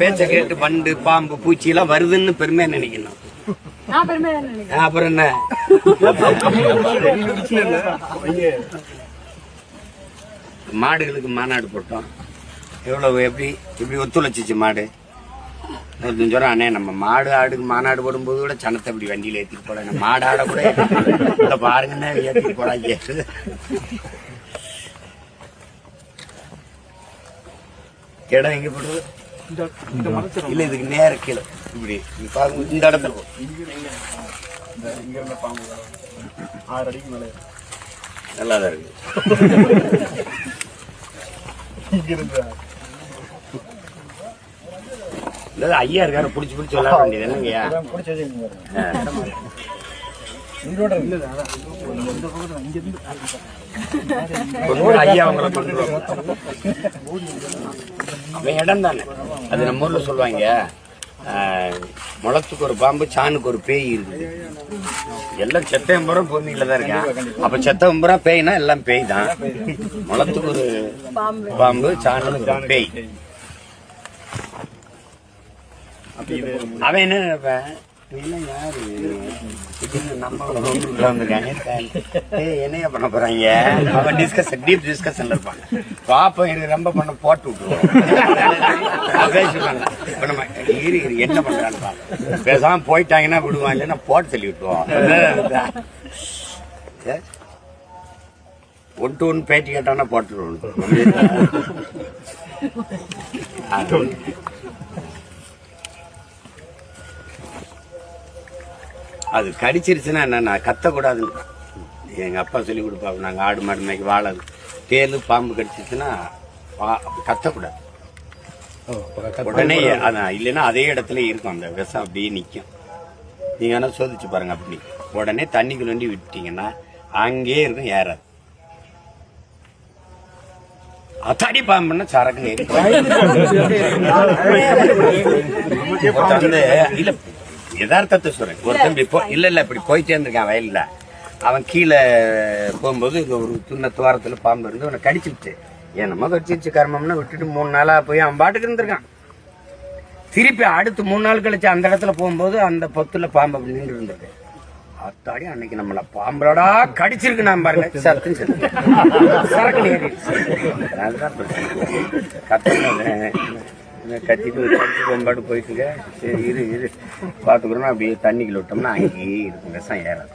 பேச்ச கேட்டு வண்டு பாம்பு பூச்சி எல்லாம் வருதுன்னு பெருமையா நினைக்கணும். அப்புறம் என்ன? மாடுகளுக்கு மாநாடு போட்டோம். எவ்வளவு எப்படி இப்படி ஒத்துழைச்சிச்சு மாடு? ஒருத்தன் சொல்றான் அண்ணே நம்ம மாடு ஆடுக்கு மாநாடு போடும்போது கூட சனத்தை இப்படி வண்டியில ஏத்திட்டு போட. நம்ம மாடு ஆட கூட இந்த பாருங்கண்ணே ஏத்திட்டு போடாங்க இடம் எங்க போடுறது? இல்ல இதுக்கு நேர கீழே. இப்படி பாருங்க இந்த இடத்துல போ. நல்லா தான் இருக்கு. இல்ல, ஐயா இருக்காரு புடிச்சு புடிச்சு விளையாட வேண்டியது. என்னங்கய்யா? ஐயா அவங்கள. அவன் இடம் தானே. அது நம்ம ஊர்ல சொல்லுவாங்க. முளத்துக்கு ஒரு பாம்பு சாணுக்கு ஒரு பேய் இருக்குது. எல்லாம் செத்தம்பரம் பூமியில தான் இருக்கான் அப்ப செத்தம்பரம் பேய்னா எல்லாம் பேய் தான் முளத்துக்கு ஒரு பாம்பு சாணுக்கு ஒரு பேய். அவன் என்ன நினைப்பான் என்னையா பண்ண போறாங்க? அவன் டிஸ்கஷன் டீப் டிஸ்கஷன்ல இருப்பான் பாப்போம் இது ரொம்ப பண்ண போட்டு விட்டுருவோம். இப்ப நம்ம இரு இரு என்ன பண்றான்னு. பேசாம போயிட்டாங்கன்னா விடுவான் இல்லைன்னா போட்டு தள்ளி விட்டுருவோம்? ஒன் டு ஒன் பேட்டி கேட்டானா போட்டுருவோம். அது கடிச்சிருச்சுன்னா என்னன்னா கத்தக்கூடாதுன்னு. எங்க அப்பா சொல்லி கொடுப்பாங்க நாங்க ஆடு மாடு மேய்க்க வாழ தேலு பாம்பு கடிச்சிருச்சுன்னா கத்தக்கூடாது. உடனே அதான் இல்லைன்னா அதே இடத்துல இருக்கும் அந்த விஷம் அப்படியே நிக்கும். நீங்க வேணா சோதிச்சு பாருங்க அப்படி. உடனே தண்ணிக்குள்ள வண்டி விட்டீங்கன்னா அங்கேயே இருக்கும் ஏறாது. அத்தாடி பாம்புன்னா சரக்கு. இல்ல யதார்த்தத்தை சொல்றேன். ஒருத்தன் இப்படி போ- இல்ல இல்ல இப்படி போயிட்டே இருந்திருக்கான் வயல்ல. அவன் கீழே போகும்போது இங்க ஒரு சின்ன துவாரத்துல பாம்பு இருந்து அவனை கடிச்சிருச்சு என்னமோ கடிச்சிருச்சு கர்மம்னு விட்டுட்டு மூணு நாளா போய் அவன் பாட்டுக்கு இருந்திருக்கான். திருப்பி அடுத்து மூணு நாள் கழிச்சு அந்த இடத்துல போகும்போது அந்த பொத்துல பாம்பு அப்படி நின்று இருந்தது. அத்தாடி அன்னைக்கு நம்மள பாம்பலடா கடிச்சிருக்கு நான் பாருங்க. சத்துன்னு செத்து சரக்கு ஏறிடுச்சு அதுதான் பிரச்சனை கத்திட்டு கத்திட்டு கொம்பாடு போயிட்டு சரி இரு இரு. பார்த்துக்குறோன்னா அப்படியே தண்ணிக்குள்ள விட்டோம்னா அங்கேயே இருக்கும். விஷம் ஏறாது.